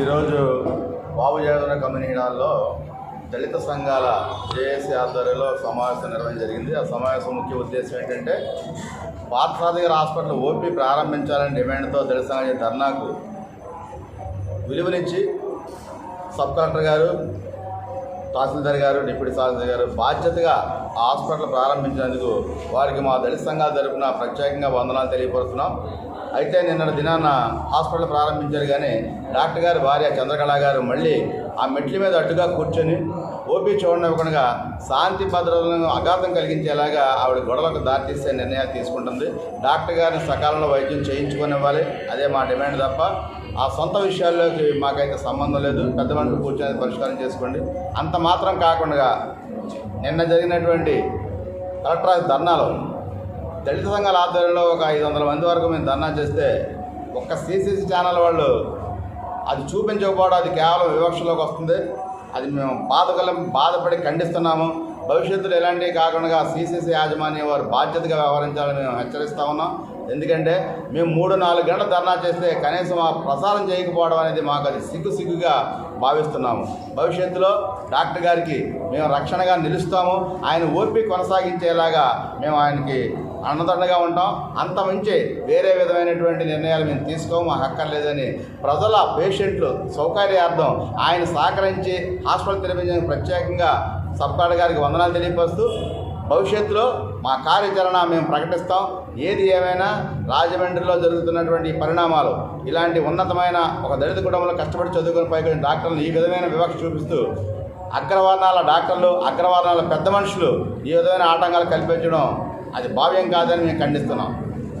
ఈరోజు బాబు జగన్ కమ్యూనిటీ హాల్లో దళిత సంఘాల జేఏసీ ఆధ్వర్యంలో సమావేశం నిర్వహణ జరిగింది. ఆ సమావేశం ముఖ్య ఉద్దేశం ఏంటంటే పార్థసారథి హాస్పిటల్ ఓపీ ప్రారంభించాలని డిమాండ్తో దళిత సంఘం ధర్నాకు విలువనిచ్చి సబ్ కలెక్టర్ గారు తహసీల్దార్ గారు డిప్యూటీ తహసీల్దార్ గారు బాధ్యతగా హాస్పిటల్ ప్రారంభించినందుకు వారికి మా దళిత సంఘాల తరపున ప్రత్యేకంగా వందనాలు తెలియపరుస్తున్నాం. అయితే నిన్న దినాన హాస్పిటల్ ప్రారంభించారు కానీ డాక్టర్ గారి భార్య చంద్రకళ గారు మళ్ళీ ఆ మెట్ల మీద అడ్డుగా కూర్చొని ఓపీ చూడనివ్వకుండా శాంతి భద్రతలను అఘాతం కలిగించేలాగా ఆవిడ గొడవలకు దారితీసే నిర్ణయాలు తీసుకుంటుంది. డాక్టర్ గారిని సకాలంలో వైద్యం చేయించుకొనివ్వాలి. అదే మా డిమాండ్ తప్ప ఆ సొంత విషయాల్లోకి మాకైతే సంబంధం లేదు. పెద్ద మనుషులు కూర్చొని పరిష్కారం చేసుకోండి. అంత మాత్రం కాకుండా నిన్న జరిగినటువంటి కలెక్టర్ ఆఫీస్ ధర్నాలో దళిత సంఘాల ఆధ్వర్యంలో ఒక ఐదు వందల మంది వరకు మేము ధర్నా చేస్తే ఒక్క సీసీసీ ఛానల్ వాళ్ళు అది చూపించకపోవడం అది కేవలం వివక్షలోకి వస్తుంది. అది మేము బాధకలం బాధపడి ఖండిస్తున్నాము. భవిష్యత్తులో ఇలాంటివి కాకుండా సీసీసీ యాజమాన్యం వారు బాధ్యతగా వ్యవహరించాలని మేము హెచ్చరిస్తా ఉన్నాం. ఎందుకంటే మేము మూడు నాలుగు గంటల ధర్నా చేస్తే కనీసం ఆ ప్రసారం చేయకపోవడం అనేది మాకు అది సిగ్గు సిగ్గుగా భావిస్తున్నాము. భవిష్యత్తులో డాక్టర్ గారికి మేము రక్షణగా నిలుస్తాము. ఆయన ఓపి కొనసాగించేలాగా మేము ఆయనకి అన్నదండగా ఉంటాం. అంత మించి వేరే విధమైనటువంటి నిర్ణయాలు మేము తీసుకోము. హక్కర్లేదని అక్కర్లేదని ప్రజల పేషెంట్లు సౌకర్యార్థం ఆయన సహకరించి హాస్పిటల్ తెరిపించడానికి ప్రత్యేకంగా సబ్కాడ్ గారికి వందనాలు తెలియపరుస్తూ భవిష్యత్తులో మా కార్యాచరణ మేము ప్రకటిస్తాం. ఏది ఏమైనా రాజమండ్రిలో జరుగుతున్నటువంటి పరిణామాలు ఇలాంటి ఉన్నతమైన ఒక దళిత కుటుంబంలో కష్టపడి చదువుకుని పైకి డాక్టర్లు ఈ విధమైన వివక్ష చూపిస్తూ అగ్రవర్ణాల డాక్టర్లు అగ్రవర్ణాల పెద్ద మనుషులు ఈ విధమైన ఆటంకాలు కల్పించడం అది భావ్యం కాదని మేము ఖండిస్తున్నాం.